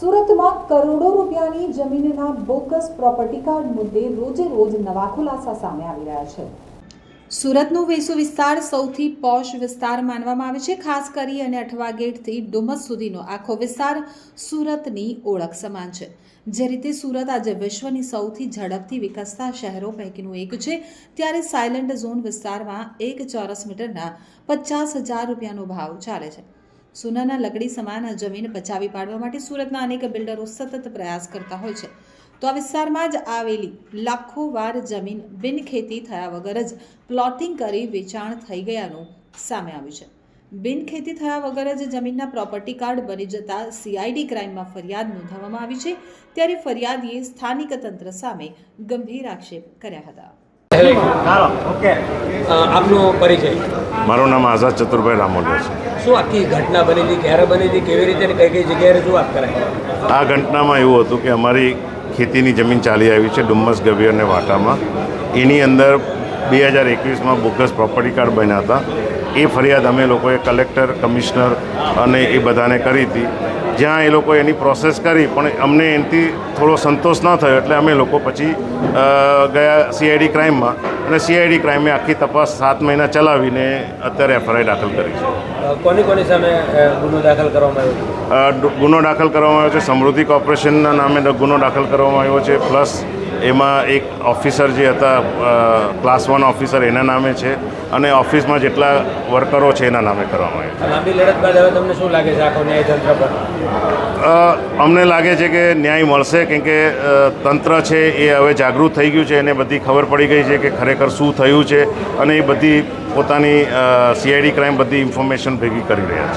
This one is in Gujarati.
સુરતમાં કરોડો રૂપિયાની જમીનના બોગસ પ્રોપર્ટી કાર્ડ મુદ્દે રોજે રોજ નવા ખુલાસા સામે આવી રહ્યા છે. સુરતનો વેસુ વિસ્તાર સૌથી પોશ વિસ્તાર માનવામાં આવે છે. ખાસ કરી અને અઠવા ગેટથી ડુમસ સુધીનો આખો વિસ્તાર સુરતની ઓળખ સમાન છે. જે રીતે સુરત આજે વિશ્વની સૌથી ઝડપથી વિકસતા શહેરો પૈકીનું એક છે. ત્યારે સાયલન્ટ ઝોન વિસ્તારમાં એક ચોરસ મીટરના પચાસ હજાર રૂપિયાનો ભાવ ચાલે છે. સોનાના લકડી સમાન જમીન બચાવી પાડવા માટે સુરતના અનેક બિલ્ડરો સતત પ્રયાસ કરતા હોય છે. તો આ વિસ્તારમાં જ આવેલી લાખો વાર જમીન બિનખેતી થયા વગર જ પ્લોટિંગ કરી વેચાણ થઈ ગયાનું સામે આવ્યું છે. બિનખેતી થયા વગર જ જમીનના પ્રોપર્ટી કાર્ડ બની જતા સીઆઈડી ક્રાઇમમાં ફરિયાદ નોંધાવવામાં આવી છે. ત્યારે ફરિયાદીએ સ્થાનિક તંત્ર સામે ગંભીર આક્ષેપ કર્યા હતા. આપનો પરિચય. મારું નામ આઝાદ ચતુરભાઈ રામોલિયા છે. શું આખી ઘટના બની હતી ક્યારે બની હતી કેવી રીતે કઈ કઈ જગ્યાએ રજૂઆત કરાય આ ઘટનામાં એવું હતું કે અમારી ખેતીની જમીન ચાલી આવી છે ડુમ્મસ ગભી અને વાટામાં. એની અંદર બે હજાર એકવીસમાં બોગસ પ્રોપર્ટી કાર્ડ બન્યા હતા. એ ફરિયાદ અમે લોકોએ કલેક્ટર કમિશનર અને એ બધાને કરી હતી. જ્યાં એ લોકો એની પ્રોસેસ કરી પણ અમને એનાથી થોડો સંતોષ ન થયો એટલે અમે લોકો પછી ગયા સીઆઈડી ક્રાઇમમાં અને સીઆઈડી ક્રાઇમે આખી તપાસ સાત મહિના ચલાવીને અત્યારે એફઆઈઆર દાખલ કરી છે. કોની કોની સામે ગુનો દાખલ કરવામાં આવ્યો ગુનો દાખલ કરવામાં આવ્યો છે સમૃદ્ધિ કોર્પોરેશનના નામે ગુનો દાખલ કરવામાં આવ્યો છે પ્લસ એમાં એક ઓફિસર જે હતા ક્લાસ વન ઓફિસર એના નામે છે અને ઓફિસમાં જેટલા વર્કરો છે એના નામે કરવામાં આવ્યો આ લાંબી લડત બાદ હવે તમને શું લાગે છે આખો ન્યાયતંત્ર પર? અ, અમને લાગે છે કે ન્યાય મળશે કેમ કે તંત્ર છે એ હવે જાગૃત થઈ ગયું છે એને બધી ખબર પડી ગઈ છે કે ખરેખર શું થયું છે અને એ બધી પોતાની સીઆઈડી ક્રાઇમ બધી ઇન્ફોર્મેશન ભેગી કરી રહ્યા છે.